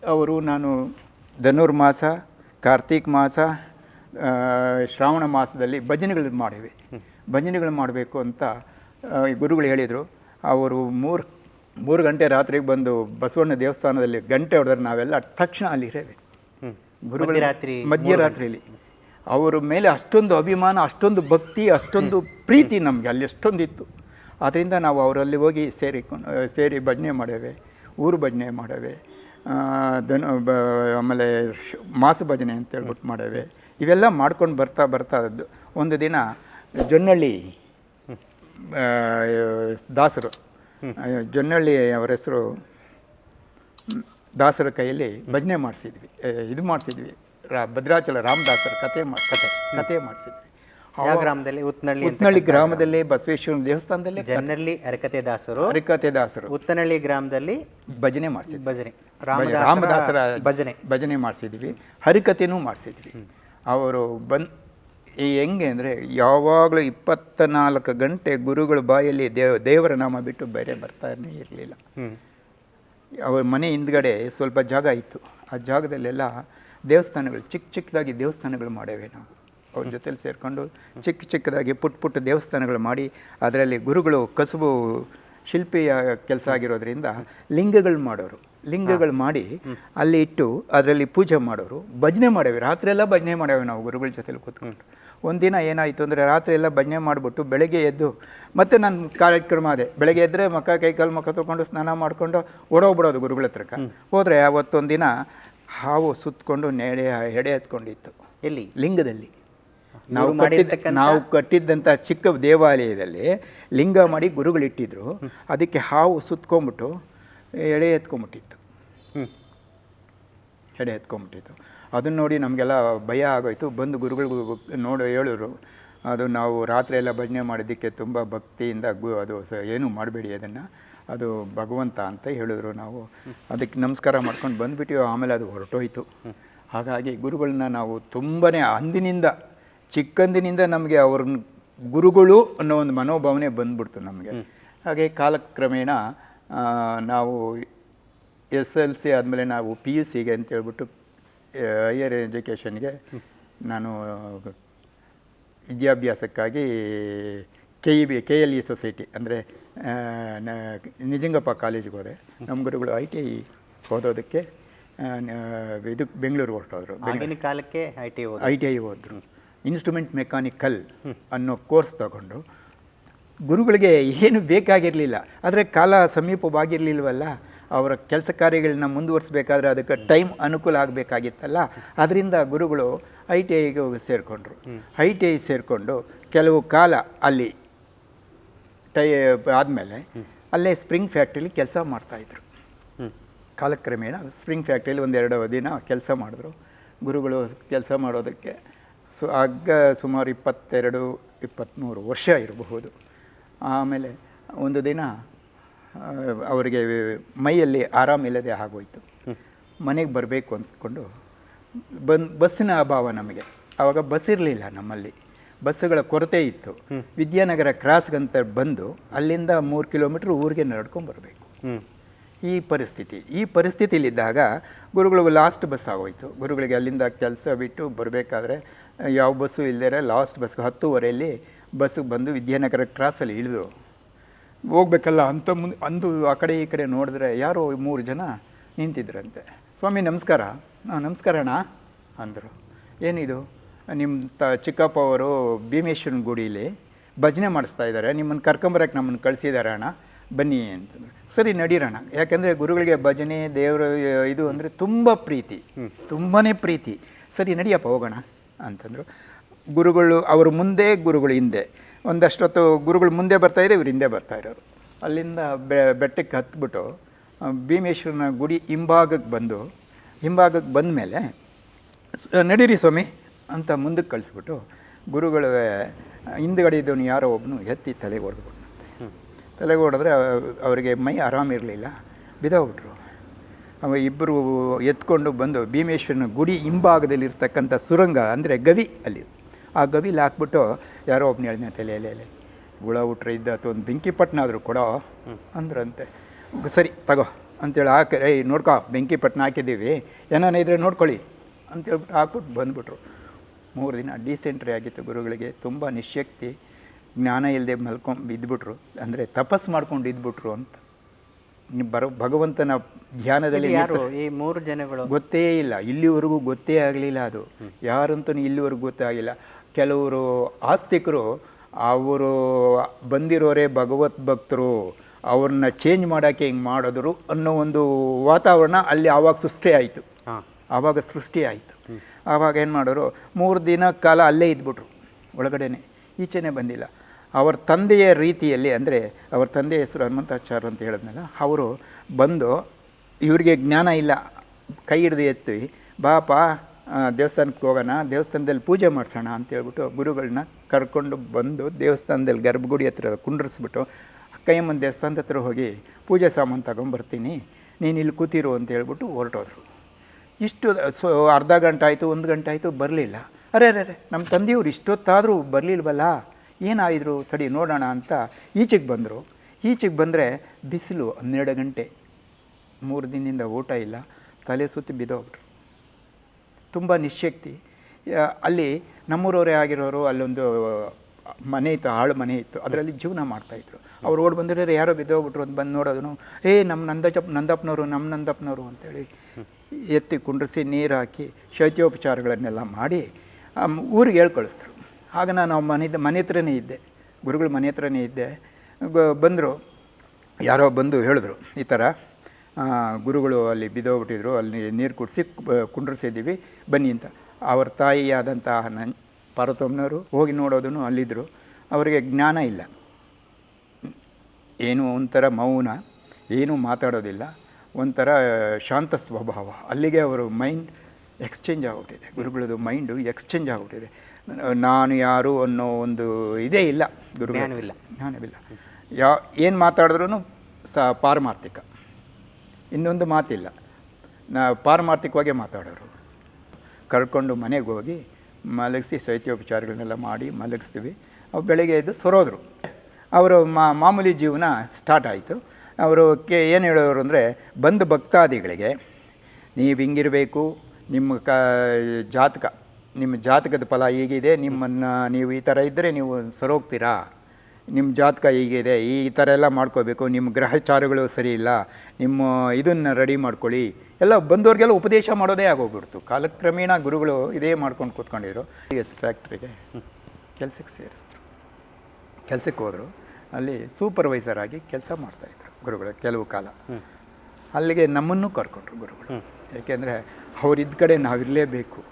ಅವರು ನಾನು ಧನುರ್ಮಾಸ ಕಾರ್ತೀಕ್ ಮಾಸ ಶ್ರಾವಣ ಮಾಸದಲ್ಲಿ ಭಜನೆಗಳು ಮಾಡಿವೆ. ಭಜನೆಗಳು ಮಾಡಬೇಕು ಅಂತ ಈ ಗುರುಗಳು ಹೇಳಿದರು. ಅವರು ಮೂರು ಮೂರು ಗಂಟೆ ರಾತ್ರಿಗೆ ಬಂದು ಬಸವಣ್ಣ ದೇವಸ್ಥಾನದಲ್ಲಿ ಗಂಟೆ ಹೊಡೆದ್ರೆ ನಾವೆಲ್ಲ ತಕ್ಷಣ ಅಲ್ಲಿ ಇರೇವೆ. ಗುರುಗಳು ರಾತ್ರಿ ಮಧ್ಯರಾತ್ರಿಯಲ್ಲಿ ಅವರ ಮೇಲೆ ಅಷ್ಟೊಂದು ಅಭಿಮಾನ ಅಷ್ಟೊಂದು ಭಕ್ತಿ ಅಷ್ಟೊಂದು ಪ್ರೀತಿ ನಮಗೆ ಅಲ್ಲಿ ಅಷ್ಟೊಂದಿತ್ತು ಆದ್ದರಿಂದ ನಾವು ಅವರಲ್ಲಿ ಹೋಗಿ ಸೇರಿಕೊಂಡು ಸೇರಿ ಭಜನೆ ಮಾಡೇವೆ ಊರು ಭಜನೆ ಮಾಡೇವೆ ದನ ಧನು ಬ ಆಮೇಲೆ ಮಾಸ ಭಜನೆ ಅಂತ ಹೇಳ್ಬಿಟ್ಟು ಮಾಡೇವೆ. ಇವೆಲ್ಲ ಮಾಡ್ಕೊಂಡು ಬರ್ತಾ ಬರ್ತಾ ಇದ್ದು ಒಂದು ದಿನ ಜೊನ್ನಳ್ಳಿ ದಾಸರು ಜೊನ್ನಳ್ಳಿ ಅವರ ಹೆಸರು ದಾಸರ ಕೈಯಲ್ಲಿ ಭಜನೆ ಮಾಡಿಸಿದ್ವಿ ಇದು ಮಾಡಿಸಿದ್ವಿ. ರಾ ಭದ್ರಾಚಲ ರಾಮದಾಸರ ಕತೆ ಮಾ ಕತೆ ಕತೆ ಮಾಡಿಸಿದ್ರು. ಯಾವ ಗ್ರಾಮದಲ್ಲಿ? ಉತ್ನಳ್ಳಿ ಉತ್ನಳ್ಳಿ ಗ್ರಾಮದಲ್ಲೇ ಬಸವೇಶ್ವರ ದೇವಸ್ಥಾನದಲ್ಲೇ ಜನರಲ್ಲಿ ಅರಕತೆ ದಾಸರು. ಹರಿಕತೆ ದಾಸರು. ಉತ್ತನಳ್ಳಿ ಗ್ರಾಮದಲ್ಲಿ ಭಜನೆ ಮಾಡಿಸಿದ್ವಿ. ಭಜನೆ. ರಾಮದಾಸರ ಭಜನೆ. ಭಜನೆ ಮಾಡಿಸಿದ್ವಿ. ಹರಿಕತೆನೂ ಮಾಡಿಸಿದ್ವಿ. ಅವರು ಬನ್ ಈ ಹೆಂಗೆ ಅಂದರೆ ಯಾವಾಗಲೂ ಇಪ್ಪತ್ತ ನಾಲ್ಕು ಗಂಟೆ ಗುರುಗಳ ಬಾಯಲ್ಲಿ ದೇವ ದೇವರ ನಾಮ ಬಿಟ್ಟು ಬೇರೆ ಬರ್ತಾನೆ ಇರಲಿಲ್ಲ. ಅವ್ರ ಮನೆ ಹಿಂದ್ಗಡೆ ಸ್ವಲ್ಪ ಜಾಗ ಇತ್ತು. ಆ ಜಾಗದಲ್ಲೆಲ್ಲ ದೇವಸ್ಥಾನಗಳು ಚಿಕ್ಕ ಚಿಕ್ಕದಾಗಿ ದೇವಸ್ಥಾನಗಳು ಮಾಡೇವೆ ನಾವು. ಅವ್ರ ಜೊತೆಲಿ ಸೇರಿಕೊಂಡು ಚಿಕ್ಕ ಚಿಕ್ಕದಾಗಿ ಪುಟ್ಟ ಪುಟ್ಟ ದೇವಸ್ಥಾನಗಳು ಮಾಡಿ ಅದರಲ್ಲಿ ಗುರುಗಳು ಕಸುಬು ಶಿಲ್ಪಿಯ ಕೆಲಸ ಆಗಿರೋದ್ರಿಂದ ಲಿಂಗಗಳು ಮಾಡೋರು. ಲಿಂಗಗಳು ಮಾಡಿ ಅಲ್ಲಿ ಇಟ್ಟು ಅದರಲ್ಲಿ ಪೂಜೆ ಮಾಡೋರು. ಭಜನೆ ಮಾಡೇವೆ. ರಾತ್ರಿ ಎಲ್ಲ ಭಜನೆ ಮಾಡೇವೆ ನಾವು ಗುರುಗಳ ಜೊತೆಲಿ ಕೂತ್ಕೊಂಡು. ಒಂದಿನ ಏನಾಯಿತು ಅಂದರೆ ರಾತ್ರಿ ಎಲ್ಲ ಭಜನೆ ಮಾಡಿಬಿಟ್ಟು ಬೆಳಗ್ಗೆ ಎದ್ದು ಮತ್ತೆ ನನ್ನ ಕಾರ್ಯಕ್ರಮ ಅದೇ ಬೆಳಗ್ಗೆ ಎದ್ದರೆ ಮಕ್ಕ ಕೈ ಕಾಲು ಮುಖ ತೊಗೊಂಡು ಸ್ನಾನ ಮಾಡಿಕೊಂಡು ಓಡೋಗ್ಬಿಡೋದು ಗುರುಗಳ ಹತ್ರಕ್ಕೆ. ಹೋದರೆ ಅವತ್ತೊಂದಿನ ಹಾವು ಸುತ್ತಕೊಂಡು ನೆಡೆ ಎಡೆ ಹತ್ಕೊಂಡಿತ್ತು. ಎಲ್ಲಿ? ಲಿಂಗದಲ್ಲಿ. ನಾವು ಕಟ್ಟಿದ್ದ ನಾವು ಕಟ್ಟಿದ್ದಂಥ ಚಿಕ್ಕ ದೇವಾಲಯದಲ್ಲಿ ಲಿಂಗ ಮಾಡಿ ಗುರುಗಳಿಟ್ಟಿದ್ರು. ಅದಕ್ಕೆ ಹಾವು ಸುತ್ಕೊಂಬಿಟ್ಟು ಎಡೆ ಎತ್ಕೊಂಬಿಟ್ಟಿತ್ತು. ಹ್ಮ್. ಎಡೆ ಎತ್ಕೊಂಬಿಟ್ಟಿತ್ತು. ಅದನ್ನ ನೋಡಿ ನಮಗೆಲ್ಲ ಭಯ ಆಗೋಯ್ತು. ಬಂದು ಗುರುಗಳಿಗೂ ನೋಡು ಹೇಳಿದ್ರು ಅದು ನಾವು ರಾತ್ರಿ ಎಲ್ಲ ಭಜನೆ ಮಾಡಿದ್ದಕ್ಕೆ ತುಂಬ ಭಕ್ತಿಯಿಂದ ಗು ಅದು ಸ ಏನೂ ಮಾಡಬೇಡಿ ಅದನ್ನು. ಅದು ಭಗವಂತ ಅಂತ ಹೇಳಿದ್ರು ನಾವು. ಅದಕ್ಕೆ ನಮಸ್ಕಾರ ಮಾಡ್ಕೊಂಡು ಬಂದುಬಿಟ್ಟು ಆಮೇಲೆ ಅದು ಹೊರಟೋಯ್ತು. ಹಾಗಾಗಿ ಗುರುಗಳನ್ನ ನಾವು ತುಂಬಾ ಅಂದಿನಿಂದ, ಚಿಕ್ಕಂದಿನಿಂದ ನಮಗೆ ಅವ್ರನ್ನ ಗುರುಗಳು ಅನ್ನೋ ಒಂದು ಮನೋಭಾವನೆ ಬಂದ್ಬಿಡ್ತು ನಮಗೆ. ಹಾಗೆ ಕಾಲಕ್ರಮೇಣ ನಾವು ಎಸ್ ಎಲ್ ಸಿ ಆದಮೇಲೆ ನಾವು ಪಿ ಯು ಸಿಗೆ ಅಂತೇಳ್ಬಿಟ್ಟು ಹೈಯರ್ ಎಜುಕೇಷನ್ಗೆ ನಾನು ವಿದ್ಯಾಭ್ಯಾಸಕ್ಕಾಗಿ K E B K L E society ಅಂದರೆ ನಿಜಂಗಪ್ಪ ಕಾಲೇಜಿಗೆ ಹೋದೆ ನಮ್ಮ ಗುರುಗಳು ಐ ಟಿ ಐ ಓದೋದಕ್ಕೆ ಇದಕ್ಕೆ ಬೆಂಗಳೂರು. ಹೊರಟೋದ್ರು ಕಾಲಕ್ಕೆ I T I T I ಹೋದರು ಇನ್ಸ್ಟ್ರೂಮೆಂಟ್ ಮೆಕ್ಯಾನಿಕಲ್ ಅನ್ನೋ ಕೋರ್ಸ್ ತಗೊಂಡು ಗುರುಗಳಿಗೆ ಏನು ಬೇಕಾಗಿರಲಿಲ್ಲ. ಆದರೆ ಕಾಲ ಸಮೀಪವಾಗಿರಲಿಲ್ವಲ್ಲ ಅವರ ಕೆಲಸ ಕಾರ್ಯಗಳನ್ನ ಮುಂದುವರಿಸಬೇಕಾದ್ರೆ ಅದಕ್ಕೆ ಟೈಮ್ ಅನುಕೂಲ ಆಗಬೇಕಾಗಿತ್ತಲ್ಲ. ಅದರಿಂದ ಗುರುಗಳು ಐ ಟಿ ಐಗೆ ಹೋಗಿ ಸೇರಿಕೊಂಡ್ರು. ಐ ಟಿ ಐ ಸೇರಿಕೊಂಡು ಕೆಲವು ಕಾಲ ಅಲ್ಲಿ ಟೈ ಆದಮೇಲೆ ಅಲ್ಲೇ ಸ್ಪ್ರಿಂಗ್ ಫ್ಯಾಕ್ಟ್ರಿಲಿ ಕೆಲಸ ಮಾಡ್ತಾಯಿದ್ರು ಕಾಲಕ್ರಮೇಣ ಸ್ಪ್ರಿಂಗ್ ಫ್ಯಾಕ್ಟ್ರಿಯಲ್ಲಿ ಒಂದೆರಡು ದಿನ ಕೆಲಸ ಮಾಡಿದ್ರು. ಗುರುಗಳು ಕೆಲಸ ಮಾಡೋದಕ್ಕೆ ಸು ಆಗ ಸುಮಾರು ಇಪ್ಪತ್ತೆರಡು ಇಪ್ಪತ್ತ್ಮೂರು ವರ್ಷ ಇರಬಹುದು. ಆಮೇಲೆ ಒಂದು ದಿನ ಅವರಿಗೆ ಮೈಯಲ್ಲಿ ಆರಾಮಿಲ್ಲದೆ ಆಗೋಯ್ತು. ಮನೆಗೆ ಬರಬೇಕು ಅಂದ್ಕೊಂಡು ಬಂದು, ಬಸ್ಸಿನ ಅಭಾವ ನಮಗೆ. ಆವಾಗ ಬಸ್ ಇರಲಿಲ್ಲ ನಮ್ಮಲ್ಲಿ. ಬಸ್ಸುಗಳ ಕೊರತೆ ಇತ್ತು. ವಿದ್ಯಾನಗರ ಕ್ರಾಸ್ಗಂತ ಬಂದು ಅಲ್ಲಿಂದ ಮೂರು ಕಿಲೋಮೀಟ್ರ್ ಊರಿಗೆ ನಡ್ಕೊಂಬರ್ಬೇಕು. ಬರಬೇಕು ಈ ಪರಿಸ್ಥಿತಿ ಈ ಪರಿಸ್ಥಿತಿಯಲ್ಲಿದ್ದಾಗ ಗುರುಗಳು ಲಾಸ್ಟ್ ಬಸ್ ಆಗೋಯ್ತು. ಗುರುಗಳಿಗೆ ಅಲ್ಲಿಂದ ಕೆಲಸ ಬಿಟ್ಟು ಬರಬೇಕಾದ್ರೆ ಯಾವ ಬಸ್ಸು ಇಲ್ಲದೇ ಲಾಸ್ಟ್ ಬಸ್ ಹತ್ತುವರೆಯಲ್ಲಿ ಬಸ್ಸಿಗೆ ಬಂದು ವಿದ್ಯಾನಗರ ಕ್ರಾಸಲ್ಲಿ ಇಳಿದು ಹೋಗ್ಬೇಕಲ್ಲ. ಅಂತ ಮುಂದೆ ಅಂದು ಆ ಕಡೆ ಈ ಕಡೆ ನೋಡಿದ್ರೆ ಯಾರೋ ಮೂರು ಜನ ನಿಂತಿದ್ರಂತೆ. ಸ್ವಾಮಿ ನಮಸ್ಕಾರ. ಹಾಂ ನಮಸ್ಕಾರ ಅಣ್ಣ ಅಂದರು. ಏನಿದು? ನಿಮ್ಮ ತ ಚಿಕ್ಕಪ್ಪ ಅವರು ಭೀಮೇಶ್ವರನ ಗುಡಿಲಿ ಭಜನೆ ಮಾಡಿಸ್ತಾ ಇದ್ದಾರೆ. ನಿಮ್ಮನ್ನು ಕರ್ಕೊಂಬರಕ್ಕೆ ನಮ್ಮನ್ನು ಕಳಿಸಿದ್ದಾರೆ ಅಣ್ಣ. ಬನ್ನಿ ಅಂತಂದ್ರು ಸರಿ ನಡೀರೋಣ ಯಾಕೆಂದರೆ ಗುರುಗಳಿಗೆ ಭಜನೆ ದೇವರ ಇದು ಅಂದರೆ ತುಂಬ ಪ್ರೀತಿ. ತುಂಬಾ ಪ್ರೀತಿ. ಸರಿ ನಡಿಯಪ್ಪ ಹೋಗೋಣ ಅಂತಂದರು. ಗುರುಗಳು ಅವರು ಮುಂದೆ ಗುರುಗಳು ಹಿಂದೆ. ಒಂದಷ್ಟೊತ್ತು ಗುರುಗಳು ಮುಂದೆ ಬರ್ತಾಯಿದ್ರೆ ಇವ್ರು ಹಿಂದೆ ಬರ್ತಾ ಇರೋರು. ಅಲ್ಲಿಂದ ಬೆ ಬೆಟ್ಟಕ್ಕೆ ಹತ್ಬಿಟ್ಟು ಭೀಮೇಶ್ವರನ ಗುಡಿ ಹಿಂಭಾಗಕ್ಕೆ ಬಂದು ಹಿಂಭಾಗಕ್ಕೆ ಬಂದ ಮೇಲೆ ನಡೀರಿ ಸ್ವಾಮಿ. ಅಂತ ಮುಂದಕ್ಕೆ ಕಳಿಸ್ಬಿಟ್ಟು ಗುರುಗಳು, ಹಿಂದ್ಗಡೆ ಇದ್ದವನು ಯಾರೋ ಒಬ್ಬನು ಎತ್ತಿ ತಲೆಗೆ ಹೊಡೆದ್ಬಿಟ್ನಂತೆ ತಲೆಗೆ ಹೊಡೆದ್ರೆ ಅವರಿಗೆ ಮೈ ಆರಾಮಿರಲಿಲ್ಲ ಬಿದ್ದೋಗ್ಬಿಟ್ರು. ಅವ ಇಬ್ಬರು ಎತ್ಕೊಂಡು ಬಂದು ಭೀಮೇಶ್ವರನ ಗುಡಿ ಹಿಂಭಾಗದಲ್ಲಿರ್ತಕ್ಕಂಥ ಸುರಂಗ ಅಂದರೆ ಗವಿ ಅಲ್ಲಿ. ಆ ಗವಿಲಿ ಹಾಕ್ಬಿಟ್ಟು ಯಾರೋ ಒಬ್ಬನ ಹೇಳಿದ ತಲೆಯಲ್ಲಿ ಗುಳ ಉಟ್ರೆ ಇದ್ದ ಅಥವಾ ಒಂದು ಬೆಂಕಿಪಟ್ಟಣ ಆದರೂ ಕೊಡೋ ಅಂದ್ರಂತೆ. ಸರಿ, ತಗೋ ಅಂತೇಳಿ ಹಾಕಿ, ಏಯ್, ನೋಡ್ಕೊ, ಬೆಂಕಿ ಪಟ್ಟಣ ಹಾಕಿದ್ದೀವಿ. ಏನಾನ ಇದ್ರೆ ನೋಡ್ಕೊಳ್ಳಿ ಅಂತೇಳ್ಬಿಟ್ಟು ಹಾಕ್ಬಿಟ್ಟು ಬಂದ್ಬಿಟ್ರು. ಮೂರು ದಿನ ಡಿಸೆಂಟ್ರಿ ಆಗಿತ್ತು ಗುರುಗಳಿಗೆ. ತುಂಬ ನಿಶಕ್ತಿ ಜ್ಞಾನ ಇಲ್ಲದೆ ಮಲ್ಕೊಂಡು ಬಿದ್ದುಬಿಟ್ರು ಅಂದರೆ ತಪಸ್ ಮಾಡ್ಕೊಂಡು ಇದ್ಬಿಟ್ರು ಅಂತ. ಬರ ಭಗವಂತನ ಧ್ಯಾನದಲ್ಲಿ ಯಾರು? ಈ ಮೂರು ಜನಗಳು? ಗೊತ್ತೇ ಇಲ್ಲ. ಇಲ್ಲಿವರೆಗೂ ಗೊತ್ತೇ ಆಗಲಿಲ್ಲ ಅದು. ಯಾರಂತೂ ಇಲ್ಲಿವರೆಗೂ ಗೊತ್ತಾಗಿಲ್ಲ ಕೆಲವರು ಆಸ್ತಿಕರು ಅವರು ಬಂದಿರೋರೇ ಭಗವತ್ ಭಕ್ತರು ಅವ್ರನ್ನ ಚೇಂಜ್ ಮಾಡೋಕ್ಕೆ ಹಿಂಗೆ ಮಾಡಿದ್ರು ಅನ್ನೋ ಒಂದು ವಾತಾವರಣ ಅಲ್ಲಿ ಆವಾಗ ಸುಸ್ತೇ ಆಯಿತು. ಆವಾಗ ಸೃಷ್ಟಿ ಆಯಿತು ಆವಾಗ ಏನು ಮಾಡೋರು ಮೂರು ದಿನ ಕಾಲ ಅಲ್ಲೇ ಇದ್ಬಿಟ್ರು, ಒಳಗಡೆನೆ, ಈಚೆನೆ ಬಂದಿಲ್ಲ. ಅವರ ತಂದೆಯ ರೀತಿಯಲ್ಲಿ ಅಂದರೆ, ಅವ್ರ ತಂದೆಯ ಹೆಸರು ಹನುಮಂತಾಚಾರ್ಯ ಅಂತ ಹೇಳಿದ್ನಲ್ಲ, ಅವರು ಬಂದು ಇವರಿಗೆ ಜ್ಞಾನ ಇಲ್ಲ, ಕೈ ಹಿಡ್ದು ಎತ್ತಿ, ಬಾಪ ದೇವಸ್ಥಾನಕ್ಕೆ ಹೋಗೋಣ, ದೇವಸ್ಥಾನದಲ್ಲಿ ಪೂಜೆ ಮಾಡಿಸೋಣ ಅಂತೇಳ್ಬಿಟ್ಟು ಗುರುಗಳನ್ನ ಕರ್ಕೊಂಡು ಬಂದು ದೇವಸ್ಥಾನದಲ್ಲಿ ಗರ್ಭಗುಡಿ ಹತ್ರ ಕುಂಡ್ರಿಸ್ಬಿಟ್ಟು ಕೈಯಮ್ಮನ ದೇವಸ್ಥಾನದ ಹತ್ರ ಹೋಗಿ ಪೂಜೆ ಸಾಮಾನು ತಗೊಂಬರ್ತೀನಿ, ನೀನು ಇಲ್ಲಿ ಕೂತಿರು ಅಂತ ಹೇಳ್ಬಿಟ್ಟು ಹೊರಟೋದ್ರು. ಇಷ್ಟು ಸೊ ಅರ್ಧ ಗಂಟೆ ಆಯಿತು, ಒಂದು ಗಂಟೆ ಆಯಿತು, ಬರಲಿಲ್ಲ. ಅರೆ ಅರೆ ನಮ್ಮ ತಂದೆಯವರು ಇಷ್ಟೊತ್ತಾದರೂ ಬರಲಿಲ್ವಲ್ಲ? ಏನಾಯಿದ್ರು ತಡಿ ನೋಡೋಣ ಅಂತ ಈಚೆಗೆ ಬಂದರು. ಈಚೆಗೆ ಬಂದರೆ ಬಿಸಿಲು ಹನ್ನೆರಡು ಗಂಟೆ. ಮೂರು ದಿನದಿಂದ ಊಟ ಇಲ್ಲ. ತಲೆ ಸುತ್ತಿ ಬಿದ್ದೋಗ್ಬಿಟ್ರು. ತುಂಬ ನಿಶಕ್ತಿ ಅಲ್ಲಿ ನಮ್ಮೂರವರೇ ಆಗಿರೋರು, ಅಲ್ಲೊಂದು ಮನೆ ಇತ್ತು ಹಾಳು ಮನೆ ಇತ್ತು. ಅದರಲ್ಲಿ ಜೀವನ ಮಾಡ್ತಾಯಿದ್ರು ಅವ್ರು ಓಡ್ ಬಂದಿರೋರು ಯಾರೋ ಬಿದ್ದೋಗ್ಬಿಟ್ರು ಅಂತ ಬಂದು ನೋಡೋದು ಏ ನಮ್ಮ ನಂದಚಪ್ ನಂದಪ್ಪನವರು ನಮ್ಮ ನಂದಪ್ಪನವರು ಅಂತೇಳಿ ಎತ್ತಿ ಕುಂಡ್ರಿಸಿ ನೀರು ಹಾಕಿ ಶೈತ್ಯೋಪಚಾರಗಳನ್ನೆಲ್ಲ ಮಾಡಿ ಊರಿಗೆ ಹೇಳ್ಕೊಳಿಸ್ತರು ಆಗ ನಾನು ಆ ಮನೆ ಹತ್ರನೇ ಇದ್ದೆ. ಗುರುಗಳು ಮನೆ ಹತ್ರನೇ ಇದ್ದೆ. ಬಂದರು. ಯಾರೋ ಬಂದು ಹೇಳಿದ್ರು, ಈ ಥರ ಗುರುಗಳು ಅಲ್ಲಿ ಬಿದ್ದೋಗ್ಬಿಟ್ಟಿದ್ರು, ಅಲ್ಲಿ ನೀರು ಕುಡಿಸಿ ಕುಂಡ್ರಿಸಿದ್ದೀವಿ, ಬನ್ನಿ ಅಂತ. ಅವ್ರ ತಾಯಿಯಾದಂತಹ ನನ್ನ ಪಾರ್ವತಮ್ಮನವರು ಹೋಗಿ ನೋಡೋದನ್ನು ಅಲ್ಲಿದ್ದರು ಅವರಿಗೆ ಜ್ಞಾನ ಇಲ್ಲ. ಏನು ಒಂಥರ ಮೌನ, ಏನೂ ಮಾತಾಡೋದಿಲ್ಲ. ಒಂಥರ ಶಾಂತ ಸ್ವಭಾವ. ಅಲ್ಲಿಗೆ ಅವರು ಮೈಂಡ್ ಎಕ್ಸ್ಚೇಂಜ್ ಆಗಿಬಿಟ್ಟಿದೆ ಗುರುಗಳದ್ದು ಮೈಂಡು ಎಕ್ಸ್ಚೇಂಜ್ ಆಗಿಬಿಟ್ಟಿದೆ ನಾನು ಯಾರು ಅನ್ನೋ ಒಂದು ಇದೇ ಇಲ್ಲ ಗುರುಗಳ ಜ್ಞಾನವಿಲ್ಲ. ಜ್ಞಾನವಿಲ್ಲ. ಯಾ ಏನು ಮಾತಾಡಿದ್ರೂ ಸ ಪಾರಮಾರ್ಥಿಕ. ಇನ್ನೊಂದು ಮಾತಿಲ್ಲ. ನಾ ಪಾರಮಾರ್ಥಿಕವಾಗೇ ಮಾತಾಡೋರು. ಕರ್ಕೊಂಡು ಮನೆಗೆ ಹೋಗಿ ಮಲಗಿಸಿ ಶೈತ್ಯೋಪಚಾರಗಳನ್ನೆಲ್ಲ ಮಾಡಿ ಮಲಗಿಸ್ತೀವಿ. ಅವು ಬೆಳಗ್ಗೆ ಎದ್ದು ಸೊರೋದ್ರು. ಅವರು ಮಾಮೂಲಿ ಜೀವನ ಸ್ಟಾರ್ಟ್ ಆಯಿತು. ಅವರು ಕೆ ಏನು ಹೇಳೋರು ಅಂದರೆ, ಬಂದು ಭಕ್ತಾದಿಗಳಿಗೆ ನೀವು ಹಿಂಗಿರಬೇಕು, ನಿಮ್ಮ ಕ, ಜಾತಕ, ನಿಮ್ಮ ಜಾತಕದ ಫಲ ಹೀಗಿದೆ, ನಿಮ್ಮನ್ನು ನೀವು ಈ ಥರ ಇದ್ದರೆ ನೀವು ಸರೋಗ್ತೀರಾ, ನಿಮ್ಮ ಜಾತಕ ಹೀಗಿದೆ, ಈ ಥರ ಎಲ್ಲ ಮಾಡ್ಕೋಬೇಕು, ನಿಮ್ಮ ಗ್ರಹಚಾರಗಳು ಸರಿ ಇಲ್ಲ, ನಿಮ್ಮ ಇದನ್ನು ರೆಡಿ ಮಾಡ್ಕೊಳ್ಳಿ. ಎಲ್ಲ ಬಂದವ್ರಿಗೆಲ್ಲ ಉಪದೇಶ ಮಾಡೋದೇ ಆಗೋಗ್ಬಿಡ್ತು. ಕಾಲಕ್ರಮೇಣ ಗುರುಗಳು ಇದೇ ಮಾಡ್ಕೊಂಡು ಕೂತ್ಕೊಂಡಿದ್ರು. ಎಸ್ ಫ್ಯಾಕ್ಟ್ರಿಗೆ ಕೆಲಸಕ್ಕೆ ಸೇರಿಸಿದ್ರು. ಕೆಲಸಕ್ಕೆ ಹೋದರು. ಅಲ್ಲಿ ಸೂಪರ್ವೈಸರ್ ಆಗಿ ಕೆಲಸ ಮಾಡ್ತಾಯಿದ್ರು ಗುರುಗಳು ಕೆಲವು ಕಾಲ. ಅಲ್ಲಿಗೆ ನಮ್ಮನ್ನು ಕರ್ಕೊಂಡ್ರು ಗುರುಗಳು. ಏಕೆಂದರೆ ಅವ್ರಿದ್ದ ಕಡೆ ನಾವಿರಲೇಬೇಕು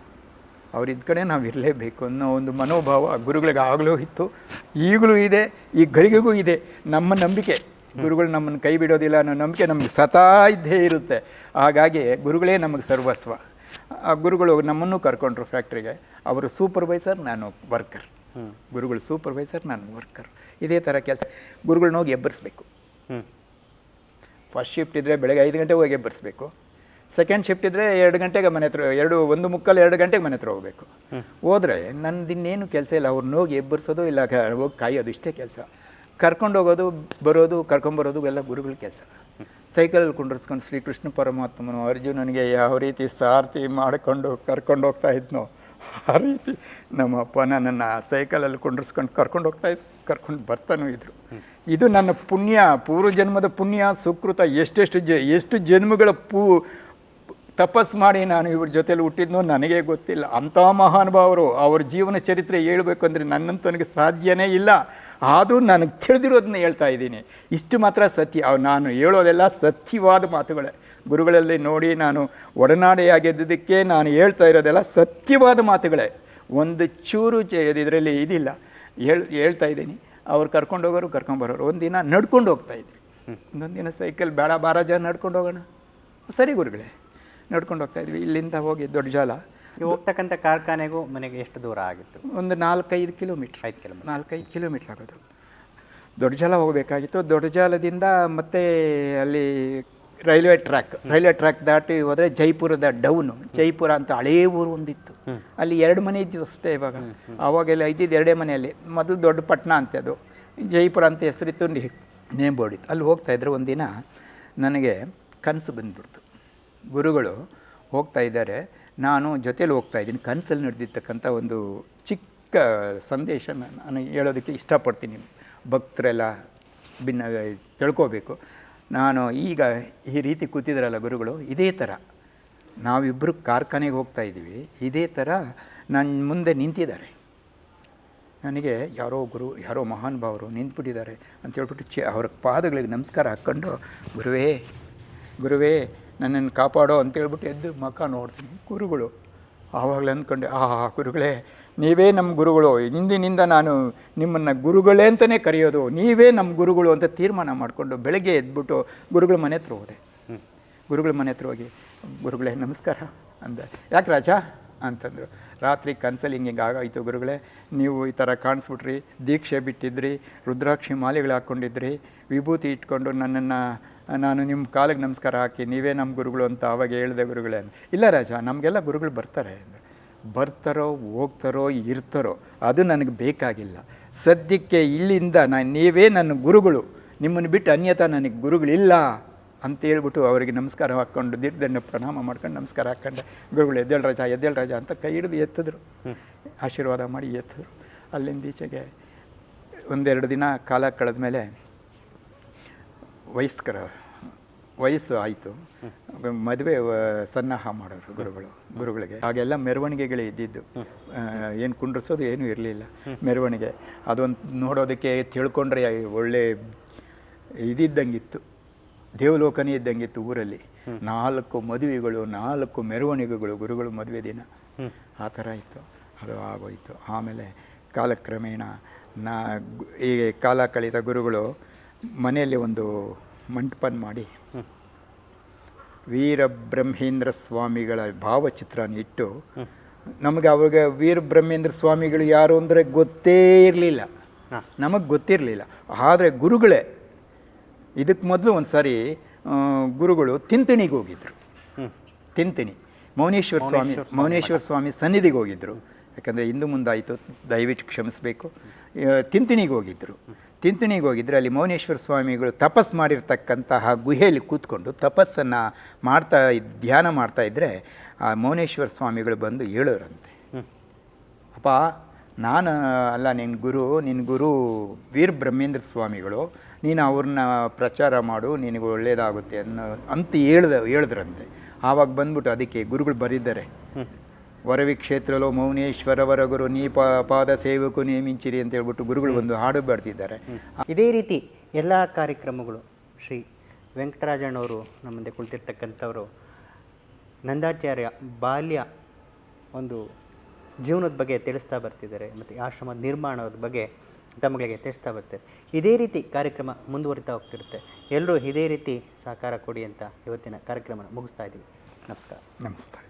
ಅವ್ರಿದ್ದ ಕಡೆ ನಾವು ಇರಲೇಬೇಕು ಅನ್ನೋ ಒಂದು ಮನೋಭಾವ ಗುರುಗಳಿಗೆ ಆಗಲೂ ಇತ್ತು. ಈಗಲೂ ಇದೆ ಈ ಗಳಿಗೆಗೂ ಇದೆ. ನಮ್ಮ ನಂಬಿಕೆ. ಗುರುಗಳು ನಮ್ಮನ್ನು ಕೈ ಬಿಡೋದಿಲ್ಲ ಅನ್ನೋ ನಂಬಿಕೆ ನಮಗೆ ಸತಾ ಇದ್ದೇ ಇರುತ್ತೆ. ಹಾಗಾಗಿ ಗುರುಗಳೇ ನಮಗೆ ಸರ್ವಸ್ವ. ಆ ಗುರುಗಳು ನಮ್ಮನ್ನು ಕರ್ಕೊಂಡ್ರು ಫ್ಯಾಕ್ಟ್ರಿಗೆ. ಅವರು ಸೂಪರ್ವೈಸರ್ ನಾನು ವರ್ಕರ್. ಗುರುಗಳು ಸೂಪರ್ವೈಸರ್ ನಾನು ವರ್ಕರ್. ಇದೇ ಥರ ಕೆಲಸ. ಗುರುಗಳನ್ನ ಹೋಗಿ ಎಬ್ಬರಿಸ್ಬೇಕು ಫಸ್ಟ್ ಶಿಫ್ಟ್ ಇದ್ದರೆ ಬೆಳಗ್ಗೆ ಐದು ಗಂಟೆಗೆ ಹೋಗಿ ಎಬ್ಬರಿಸ್ಬೇಕು. ಸೆಕೆಂಡ್ ಶಿಫ್ಟ್ ಇದ್ದರೆ ಎರಡು ಗಂಟೆಗೆ ಮನೆ ಹತ್ರ ಎರಡು ಒಂದು ಮುಕ್ಕಲ್ಲಿ ಎರಡು ಗಂಟೆಗೆ ಮನೆ ಹತ್ರ ಹೋಗಬೇಕು. ಹೋದರೆ ನಂದು ಇನ್ನೇನು ಕೆಲಸ ಇಲ್ಲ ಅವ್ರನ್ನ ಹೋಗಿ ಎಬ್ಬರಿಸೋದು ಇಲ್ಲ ಹೋಗಿ ಕಾಯೋದು ಇಷ್ಟೇ ಕೆಲಸ. ಕರ್ಕೊಂಡು ಹೋಗೋದು ಬರೋದು ಕರ್ಕೊಂಬರೋದು ಎಲ್ಲ ಗುರುಗಳ ಕೆಲಸ. ಸೈಕಲಲ್ಲಿ ಕುಂಡ್ರಿಸ್ಕೊಂಡು ಶ್ರೀಕೃಷ್ಣ ಪರಮಾತ್ಮನು ಅರ್ಜುನನಿಗೆ ಯಾವ ರೀತಿ ಸಾರಥಿ ಮಾಡಿಕೊಂಡು ಕರ್ಕೊಂಡು ಹೋಗ್ತಾ ಇದ್ನೋ ಆ ರೀತಿ ನಮ್ಮ ಅಪ್ಪ ನನ್ನನ್ನು ಸೈಕಲಲ್ಲಿ ಕೊಂಡಿಸ್ಕೊಂಡು ಕರ್ಕೊಂಡು ಹೋಗ್ತಾ ಕರ್ಕೊಂಡು ಬರ್ತಾನೂ ಇದ್ರು. ಇದು ನನ್ನ ಪುಣ್ಯ, ಪೂರ್ವ ಜನ್ಮದ ಪುಣ್ಯ, ಸುಕೃತ ಎಷ್ಟೆಷ್ಟು ಜ, ಎಷ್ಟು ಜನ್ಮಗಳ ಪೂ, ತಪಸ್ ಮಾಡಿ ನಾನು ಇವ್ರ ಜೊತೆಲಿ ಹುಟ್ಟಿದ್ನೋ ನನಗೆ ಗೊತ್ತಿಲ್ಲ. ಅಂಥ ಮಹಾನುಭಾವರು ಅವ್ರ ಜೀವನ ಚರಿತ್ರೆ ಹೇಳಬೇಕು ಅಂದರೆ ನನ್ನಂತನಿಗೆ ಸಾಧ್ಯನೇ ಇಲ್ಲ. ಆದರೂ ನನಗೆ ತಿಳಿದಿರೋದನ್ನ ಹೇಳ್ತಾ ಇದ್ದೀನಿ. ಇಷ್ಟು ಮಾತ್ರ ಸತ್ಯ. ನಾನು ಹೇಳೋದೆಲ್ಲ ಸತ್ಯವಾದ ಮಾತುಗಳೇ. ಗುರುಗಳಲ್ಲಿ ನೋಡಿ ನಾನು ಒಡನಾಡಿಯಾಗಿದ್ದಕ್ಕೆ ನಾನು ಹೇಳ್ತಾ ಇರೋದೆಲ್ಲ ಸತ್ಯವಾದ ಮಾತುಗಳೇ. ಒಂದು ಚೂರು ಇದರಲ್ಲಿ ಇದಿಲ್ಲ. ಹೇಳ್ ಹೇಳ್ತಾ ಇದ್ದೀನಿ. ಅವ್ರು ಕರ್ಕೊಂಡು ಹೋಗೋರು ಕರ್ಕೊಂಬರೋರು ಒಂದಿನ ನಡ್ಕೊಂಡು ಹೋಗ್ತಾ ಇದ್ವಿ. ಒಂದೊಂದು ದಿನ ಸೈಕಲ್ ಬೇಡ ಬಾರ ಜನ ನಡ್ಕೊಂಡು ಹೋಗೋಣ. ಸರಿ ಗುರುಗಳೇ ನಡ್ಕೊಂಡು ಹೋಗ್ತಾ ಇದ್ವಿ. ಇಲ್ಲಿಂದ ಹೋಗಿ ದೊಡ್ಡ ಜಾಲ. ಹೋಗ್ತಕ್ಕಂಥ ಕಾರ್ಖಾನೆಗೂ ಮನೆಗೆ ಎಷ್ಟು ದೂರ ಆಗಿತ್ತು? ಒಂದು ನಾಲ್ಕೈದು ಕಿಲೋಮೀಟ್ರ್. ಐದು ಕಿಲೋಮೀಟ್ರ್. ನಾಲ್ಕೈದು ಕಿಲೋಮೀಟ್ರ್ ಆಗೋದು. ದೊಡ್ಡ ಜಾಲ ಹೋಗಬೇಕಾಗಿತ್ತು. ದೊಡ್ಡ ಜಾಲದಿಂದ ಮತ್ತೆ ಅಲ್ಲಿ ರೈಲ್ವೆ ಟ್ರ್ಯಾಕ್ ರೈಲ್ವೆ ಟ್ರ್ಯಾಕ್ ದಾಟಿ ಹೋದರೆ ಜೈಪುರದ ಡೌನು. ಜೈಪುರ ಅಂತ ಹಳೇ ಊರು ಒಂದಿತ್ತು. ಅಲ್ಲಿ ಎರಡು ಮನೆ ಇದ್ದಿದ್ದು ಅಷ್ಟೇ ಇವಾಗ. ಆವಾಗೆಲ್ಲ ಇದ್ದಿದ್ದು ಎರಡೇ ಮನೆಯಲ್ಲಿ. ಮೊದಲು ದೊಡ್ಡ ಪಟ್ಟಣ ಅಂತ ಅದು. ಜೈಪುರ ಅಂತ ಹೆಸರಿತ್ತು ನೇಮ್ ಬೋರ್ಡ್ ಇತ್ತು. ಅಲ್ಲಿ ಹೋಗ್ತಾ ಇದ್ರೆ ಒಂದಿನ. ನನಗೆ ಕನಸು ಬಂದುಬಿಡ್ತು. ಗುರುಗಳು ಹೋಗ್ತಾ ಇದ್ದಾರೆ. ನಾನು ಜೊತೇಲಿ ಹೋಗ್ತಾ ಇದ್ದೀನಿ. ಕನಸಲ್ಲಿ ನಡೆದಿರ್ತಕ್ಕಂಥ ಒಂದು ಚಿಕ್ಕ ಸಂದೇಶ ನಾನು ಹೇಳೋದಕ್ಕೆ ಇಷ್ಟಪಡ್ತೀನಿ. ಭಕ್ತರೆಲ್ಲ ಭಿನ್ನ ತಿಳ್ಕೋಬೇಕು. ನಾನು ಈಗ ಈ ರೀತಿ ಕೂತಿದ್ರಲ್ಲ ಗುರುಗಳು, ಇದೇ ಥರ. ನಾವಿಬ್ಬರು ಕಾರ್ಖಾನೆಗೆ ಹೋಗ್ತಾ ಇದ್ದೀವಿ, ಇದೇ ಥರ ನನ್ನ ಮುಂದೆ ನಿಂತಿದ್ದಾರೆ. ನನಗೆ ಯಾರೋ ಗುರು, ಯಾರೋ ಮಹಾನ್ ಭಾವರು ನಿಂತ್ಬಿಟ್ಟಿದ್ದಾರೆ ಅಂತ ಹೇಳ್ಬಿಟ್ಟು ಚೆ, ಅವ್ರ ಪಾದಗಳಿಗೆ ನಮಸ್ಕಾರ ಹಾಕ್ಕೊಂಡು, ಗುರುವೇ ಗುರುವೇ, ನನ್ನನ್ನು ಕಾಪಾಡೋ ಅಂತೇಳ್ಬಿಟ್ಟು ಎದ್ದು ಮಕ್ಕ ನೋಡ್ತೀನಿ. ಗುರುಗಳು ಆವಾಗಲೇ ಅಂದ್ಕೊಂಡೆ ಆ ಗುರುಗಳೇ ನೀವೇ ನಮ್ಮ ಗುರುಗಳು. ಇಂದಿನಿಂದ ನಾನು ನಿಮ್ಮನ್ನು ಗುರುಗಳೇ ಅಂತಲೇ ಕರೆಯೋದು. ನೀವೇ ನಮ್ಮ ಗುರುಗಳು ಅಂತ ತೀರ್ಮಾನ ಮಾಡಿಕೊಂಡು ಬೆಳಗ್ಗೆ ಎದ್ಬಿಟ್ಟು ಗುರುಗಳ ಮನೆ ಹತ್ರ ಹೋದೆ. ಗುರುಗಳ ಮನೆ ಹತ್ರ ಹೋಗಿ ಗುರುಗಳೇ ನಮಸ್ಕಾರ ಅಂದ. ಯಾಕೆ ರಾಜ? ಅಂತಂದರು. ರಾತ್ರಿ ಕನ್ಸಲಿಂಗ್ ಹಿಂಗೆ ಆಗೋಯ್ತು ಗುರುಗಳೇ. ನೀವು ಈ ಥರ ಕಾಣಿಸ್ಬಿಟ್ರಿ. ದೀಕ್ಷೆ ಬಿಟ್ಟಿದ್ರಿ. ರುದ್ರಾಕ್ಷಿ ಮಾಲೆಗಳು ಹಾಕ್ಕೊಂಡಿದ್ರಿ. ವಿಭೂತಿ ಇಟ್ಕೊಂಡು ನನ್ನನ್ನು ನಾನು ನಿಮ್ಮ ಕಾಲಿಗೆ ನಮಸ್ಕಾರ ಹಾಕಿ ನೀವೇ ನಮ್ಮ ಗುರುಗಳು ಅಂತ ಅವಾಗ ಹೇಳಿದೆ ಗುರುಗಳೇ ಅಂತ ಇಲ್ಲ ರಾಜ ನಮಗೆಲ್ಲ ಗುರುಗಳು ಬರ್ತಾರೆ. ಬರ್ತಾರೋ ಹೋಗ್ತಾರೋ ಇರ್ತಾರೋ ಅದು ನನಗೆ ಬೇಕಾಗಿಲ್ಲ. ಸದ್ಯಕ್ಕೆ ಇಲ್ಲಿಂದ ನಾನು ನೀವೇ ನನ್ನ ಗುರುಗಳು. ನಿಮ್ಮನ್ನು ಬಿಟ್ಟು ಅನ್ಯತಾ ನನಗೆ ಗುರುಗಳಿಲ್ಲ ಅಂತ ಹೇಳ್ಬಿಟ್ಟು ಅವರಿಗೆ ನಮಸ್ಕಾರ ಹಾಕ್ಕೊಂಡು ದೀರ್ಘದಂಡ ಪ್ರಣಾಮ ಮಾಡ್ಕೊಂಡು ನಮಸ್ಕಾರ ಹಾಕ್ಕೊಂಡೆ ಗುರುಗಳು ಎದ್ದೇಳು ರಾಜ ಎದ್ದೇಳು ರಾಜ ಅಂತ ಕೈ ಹಿಡಿದು ಎತ್ತಿದ್ರು. ಆಶೀರ್ವಾದ ಮಾಡಿ ಎತ್ತಿದ್ರು. ಅಲ್ಲಿಂದ ಈಚೆಗೆ ಒಂದೆರಡು ದಿನ ಕಾಲ ಕಳೆದ ಮೇಲೆ ವಯಸ್ಕರ ವಯಸ್ಸು ಆಯಿತು. ಮದುವೆ ಸನ್ನಾಹ ಮಾಡೋರು ಗುರುಗಳು, ಗುರುಗಳಿಗೆ. ಹಾಗೆಲ್ಲ ಮೆರವಣಿಗೆಗಳೇ ಇದ್ದಿದ್ದು. ಏನು ಕುಂಡ್ರಿಸೋದು ಏನೂ ಇರಲಿಲ್ಲ ಮೆರವಣಿಗೆ. ಅದೊಂದು ನೋಡೋದಕ್ಕೆ ತಿಳ್ಕೊಂಡ್ರೆ ಒಳ್ಳೆ ಇದಿದ್ದಂಗಿತ್ತು. ದೇವಲೋಕನೇ ಇದ್ದಂಗಿತ್ತು ಊರಲ್ಲಿ. ನಾಲ್ಕು ಮದುವೆಗಳು, ನಾಲ್ಕು ಮೆರವಣಿಗೆಗಳು ಗುರುಗಳು ಮದುವೆ ದಿನ. ಆ ಥರ ಇತ್ತು. ಅದು ಆಗೋಯಿತು. ಆಮೇಲೆ ಕಾಲಕ್ರಮೇಣ ನಾ ಈ ಕಾಲ ಕಳೆದ ಗುರುಗಳು ಮನೆಯಲ್ಲಿ ಒಂದು ಮಂಟಪನ ಮಾಡಿ ವೀರಬ್ರಹ್ಮೇಂದ್ರ ಸ್ವಾಮಿಗಳ ಭಾವಚಿತ್ರನ ಇಟ್ಟು ನಮಗೆ ಅವಾಗ ವೀರಬ್ರಹ್ಮೇಂದ್ರ ಸ್ವಾಮಿಗಳು ಯಾರು ಅಂದರೆ ಗೊತ್ತೇ ಇರಲಿಲ್ಲ. ನಮಗೆ ಗೊತ್ತಿರಲಿಲ್ಲ. ಆದರೆ ಗುರುಗಳೇ ಇದಕ್ಕೆ ಮೊದಲು ಒಂದು ಸಾರಿ ಗುರುಗಳು ತಿಂತಿಣಿಗೆ ಹೋಗಿದ್ದರು ತಿಂತಿಣಿ. ಮೌನೇಶ್ವರ ಸ್ವಾಮಿ ಮೌನೇಶ್ವರ ಸ್ವಾಮಿ ಸನ್ನಿಧಿಗೆ ಹೋಗಿದ್ದರು ಯಾಕಂದರೆ ಹಿಂದೂ ಮುಂದಾಯಿತು ದಯವಿಟ್ಟು ಕ್ಷಮಿಸಬೇಕು. ತಿಂತಿಣಿಗೆ ಹೋಗಿದ್ದರು ತಿಂತಿಣಿಗೆ ಹೋಗಿದ್ರೆ ಅಲ್ಲಿ ಮೌನೇಶ್ವರ ಸ್ವಾಮಿಗಳು ತಪಸ್ ಮಾಡಿರ್ತಕ್ಕಂತಹ ಗುಹೆಯಲ್ಲಿ ಕೂತ್ಕೊಂಡು ತಪಸ್ಸನ್ನು ಮಾಡ್ತಾ ಧ್ಯಾನ ಮಾಡ್ತಾ ಇದ್ದರೆ ಆ ಮೌನೇಶ್ವರ ಸ್ವಾಮಿಗಳು ಬಂದು ಹೇಳೋರಂತೆ. ಅಪ್ಪ ನಾನು ಅಲ್ಲ ನಿನ್ನ ಗುರು ನಿನ್ನ ಗುರು ವೀರ ಬ್ರಹ್ಮೇಂದ್ರ ಸ್ವಾಮಿಗಳು ನೀನು ಅವ್ರನ್ನ ಪ್ರಚಾರ ಮಾಡು ನಿನಗೆ ಒಳ್ಳೆಯದಾಗುತ್ತೆ ಅನ್ನೋ ಅಂತ ಹೇಳ್ದ ಹೇಳಿದ್ರಂತೆ. ಆವಾಗ ಬಂದ್ಬಿಟ್ಟು ಅದಕ್ಕೆ ಗುರುಗಳು ಬರೆದಿದ್ದಾರೆ. ವರವಿ ಕ್ಷೇತ್ರಲೋ ಮೌನೇಶ್ವರವರ ಗುರು ನೀ ಪ ಪಾದ ಸೇವಕು ನೇಮಿಂಚಿರಿ ಅಂತ ಹೇಳ್ಬಿಟ್ಟು ಗುರುಗಳು ಒಂದು ಹಾಡು ಬಾಡ್ತಿದ್ದಾರೆ ಇದೇ ರೀತಿ ಎಲ್ಲ ಕಾರ್ಯಕ್ರಮಗಳು ಶ್ರೀ ವೆಂಕಟರಾಜಣ್ಣವರು ನಮ್ಮ ಮುಂದೆ ಕುಳಿತಿರ್ತಕ್ಕಂಥವರು ನಂದಾಚಾರ್ಯ ಬಾಲ್ಯ ಒಂದು ಜೀವನದ ಬಗ್ಗೆ ತಿಳಿಸ್ತಾ ಬರ್ತಿದ್ದಾರೆ ಮತ್ತು ಆಶ್ರಮದ ನಿರ್ಮಾಣದ ಬಗ್ಗೆ ತಮ್ಮಗಳಿಗೆ ತಿಳಿಸ್ತಾ ಬರ್ತಾರೆ. ಇದೇ ರೀತಿ ಕಾರ್ಯಕ್ರಮ ಮುಂದುವರಿತಾ ಹೋಗ್ತಿರುತ್ತೆ. ಎಲ್ಲರೂ ಇದೇ ರೀತಿ ಸಹಕಾರ ಕೊಡಿ ಅಂತ ಇವತ್ತಿನ ಕಾರ್ಯಕ್ರಮ ಮುಗಿಸ್ತಾ ಇದ್ದೀವಿ. ನಮಸ್ಕಾರ. ನಮಸ್ತೆ